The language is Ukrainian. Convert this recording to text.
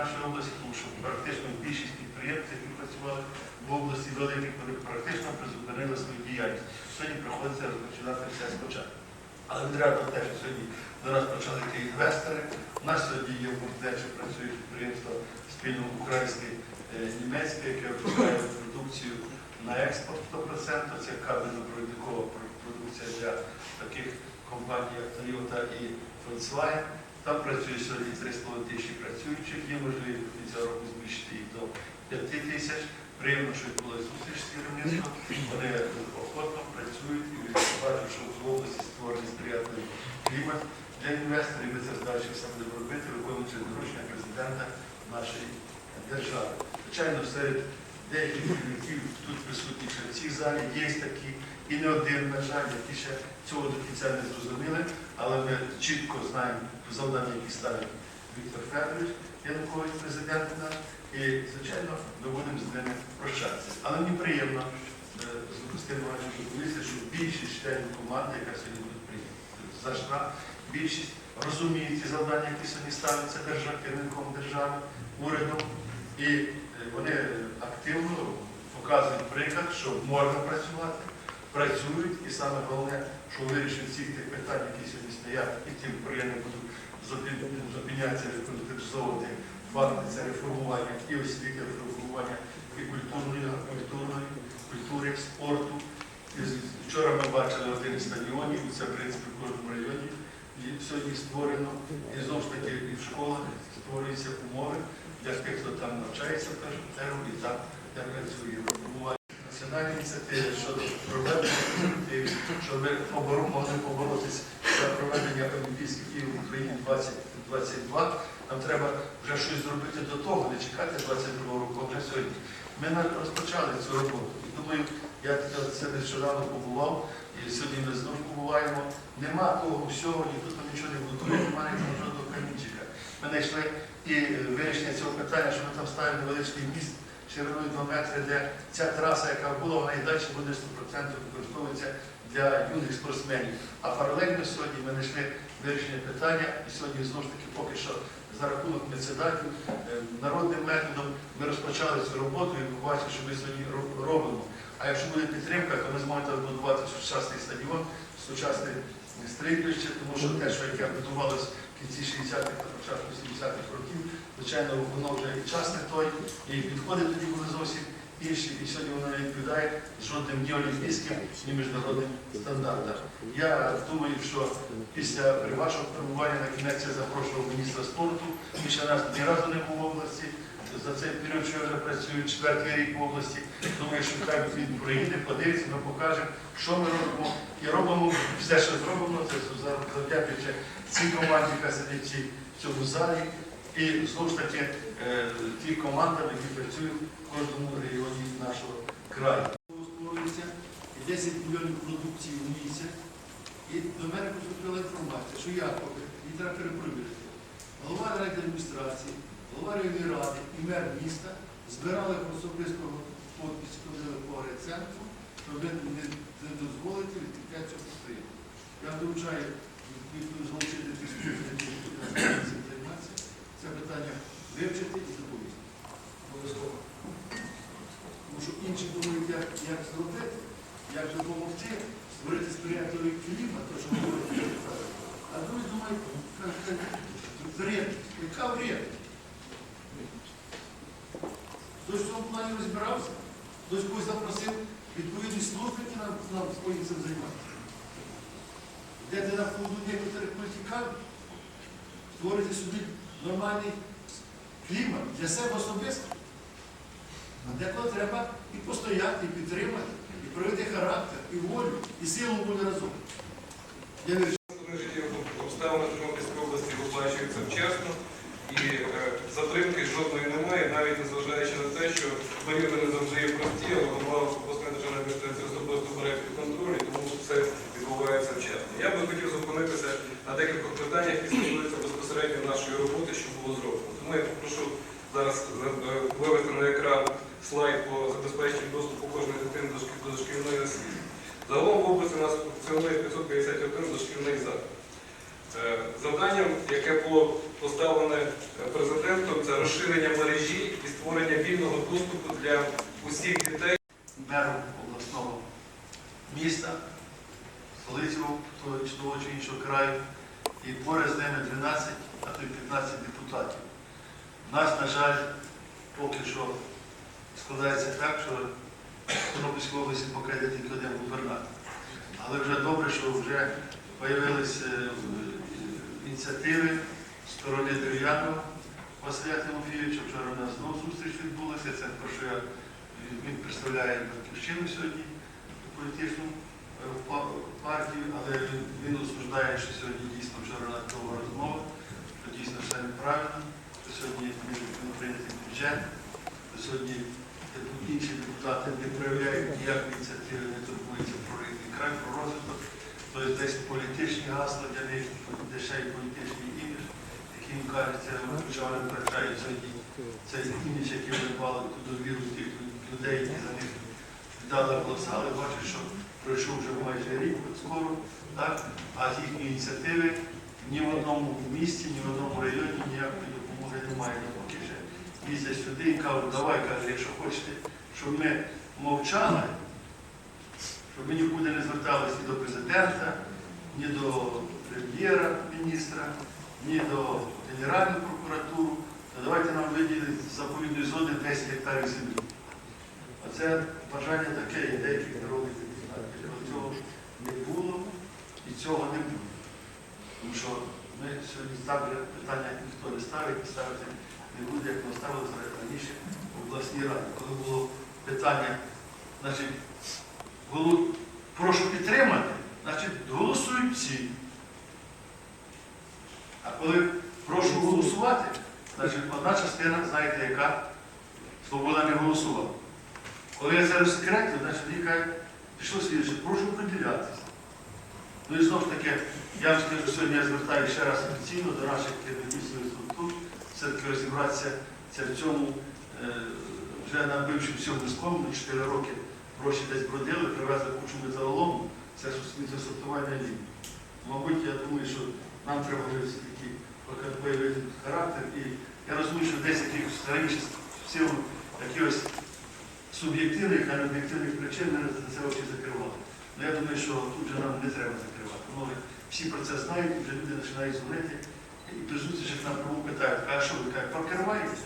нашої області, тому що практично більшість підприємців, які працювали в області великих, вони практично призупинили свою діяльність. Сьогодні приходиться розпочинати все спочатку. Але відряд на те, що сьогодні до нас почали йти інвестори. У нас сьогодні є в Муртечі працює підприємство спільно українське е, яке випускає продукцію на експорт 100%. Це кабельно-провідникова продукція для таких компаній, як Toyota і Volkswagen. Там працює сьогодні 3,5 тисячі працюючих, є можливість до кінця року збільшити їх до 5 тисяч. Приємно, що відбулася зустріч з керівництвом. Вони охотно працюють і бачу, що в області створений сприятливий клімат для інвесторів. Ми це здачі будемо робити, виконуючи доручення президента нашої держави. Звичайно, серед деяких керівників тут присутніх в цій залі є такі, і не один, на жаль, які ще цього до кінця не зрозуміли, але ми чітко знаємо завдання, які ставить Віктор Федорович, Янукович, президент наш. І, звичайно, ми будемо з ними прощатися. Але мені приємно е, з Костянтином що більшість членів команди, яка сьогодні прийняти, зайшла, більшість розуміє ті завдання, які сьогодні ставляться держав, керівником держави, урядом. І е, вони активно показують приклад, що можна працювати, працюють, і саме головне, що вирішення всіх тих питань, які сьогодні стоять, і ті приємно будуть зупинятися, конкретизовувати факти це реформування і освіти, реформування і культурної, культурної, культури, спорту. І Вчора ми бачили один стадіонів, це в принципі в кожному районі і сьогодні створено. І знову ж таки і в школах створюються умови для тих, хто там навчається в першу чергу і там де працює. Національні ініціативи щодо проведення щоб ми могли поборотися за проведення Олімпійських ігор в Україні 2022. Нам треба вже щось зробити до того, не чекати 22 року, а вже сьогодні. Ми розпочали цю роботу. І думаю, я це нещодавно побував, і сьогодні ми знову побуваємо. Нема того всього, ніхто нічого не будує, немає там жодного камінчика. Ми знайшли і е, вирішення цього питання, що ми там ставимо невеличкий міст шириною 2 метри, де ця траса, яка була, вона і далі буде 100% використовуватися для юних спортсменів. А паралельно сьогодні ми знайшли вирішення питання, і сьогодні знову ж таки поки що за рахунок меценатів, е, народним методом ми розпочали цю роботу і ви бачите, що ми сьогодні робимо. А якщо буде підтримка, то ми зможемо будувати сучасний стадіон, сучасне стрільбище, тому що те, що яке будувалось в кінці 60-х та початку 70-х років, звичайно, воно вже і час не той, і підходи тоді були зовсім інші, і сьогодні воно не відповідає жодним ні олімпійським, ні міжнародним стандартам. Я думаю, що після вашого перебування на кінець я запрошував міністра спорту, він ще раз ні разу не був в області. За цей період, що я вже працюю четвертий рік в області, думаю, що хай він приїде, подивиться, ми покажемо, що ми робимо. І робимо все, що зробимо, завдячуючи цій команді, яка сидить в цьому залі, і знову ж таки е, ті командам, які працюють в кожному регіоні нашого краю. Створюється 10 мільйонів продукції в місяць. І до мене поступила інформація, що я її треба перепровірити. Голова райадміністрації, голова районної ради і мер міста збирали особистого підпис, по райцентру, щоб не, дозволити відкриття цього підприємства. Я доручаю залучити займаються, це питання вивчити і доповісти. Обов'язково. Тому що інші думають, як, як зробити, як допомогти, створити сприятливий клімат, то що говорить А другі думають, вред, яка вред? Хтось в цьому плані розбирався, хтось когось запросив відповідні служби, які нам повинні цим займатися. Йдете на поводу некоторих політиканів, створити собі нормальний клімат для себе особисто. А деколи треба і постояти, і підтримати, і проявити характер, і волю, і силу буде разом. Я вірю, Основних життєвих обставин Тернопільської області виплачуються вчасно і е, затримки жодної немає, навіть незважаючи на те, що періоди не завжди є прості, але голова обласної державної адміністрації особисто бере під контроль, і тому все відбувається вчасно. Я би хотів зупинитися на декількох питаннях, які стосуються безпосередньо нашої роботи, що було зроблено. Тому я попрошу зараз е, вивести на екран слайд по забезпеченню доступу кожної дитини до шкіл- до дошкільної освіти. Загалом в області у нас функціонує 551 дошкільний заклад. Е, Завданням, яке було поставлене президентом, це розширення мережі і створення вільного доступу для усіх дітей. мером обласного міста, столицю того чи іншого краю, і поряд з ними 12, а то й 15 депутатів. У нас, на жаль, поки що складається так, що Тернопільській області поки йде тільки один губернатор. Але вже добре, що вже з'явилися ініціативи сторони Дерев'янова Василя Тимофійовича. Вчора у нас знову зустріч відбулася. Це про що я він представляє батьківщину сьогодні політичну е, партію, але він, він осуждає, що сьогодні дійсно вчора на того розмова, що дійсно все неправильно, що сьогодні прийнятий бюджет, що сьогодні інші депутати не проявляють ніякої ініціативи, не турбуються про рідний край, про розвиток. Тобто десь політичні гасла для них, дешеві політичний імідж, який їм кажеться, хоча вони втрачають цей імідж, який вони мали ту довіру тих людей, які за них віддали голоса, але бачу, що пройшов вже майже рік, от скоро, так? а їхньої ініціативи ні в одному місті, ні в одному районі ніякої допомоги немає. Їздять сюди і кажуть, давай, каже, якщо хочете, щоб ми мовчали, щоб ми нікуди не зверталися ні до президента, ні до прем'єра, міністра, ні до Генеральної прокуратури, то давайте нам виділити з заповідної зони 10 гектарів землі. Оце бажання таке є деяких народних депутатів. Цього не було і цього не буде. Тому що ми сьогодні ставили питання, ніхто не ставить, і ставити не буде, як ми ставили раніше в обласній раді. Коли було питання, значить, голу- прошу підтримати, значить голосують всі. А коли прошу голосувати, значить одна частина, знаєте, яка свобода не голосувала. Коли я це розсекретив, значить кажуть, пішло слідче, прошу приділятися. Ну і знову ж таки, я вам скажу, сьогодні я звертаюся ще раз офіційно до наших керівництвів структур, все-таки розібратися це в цьому, е, вже набивши всьому скому, 4 роки гроші десь бродили, привезли кучу металолому, це сміттєсортувальна лінія. Мабуть, я думаю, що нам треба вже все-таки характер. І я розумію, що десь якихось раніше в якихось суб'єктивних, а не об'єктивних причин ми на це очі закривали. Ну, я думаю, що тут вже нам не треба закривати. Ну, всі про це знають, вже люди починають дзвонити і призуміть, що нам кому питають, а що ви кажете, прокриваєте?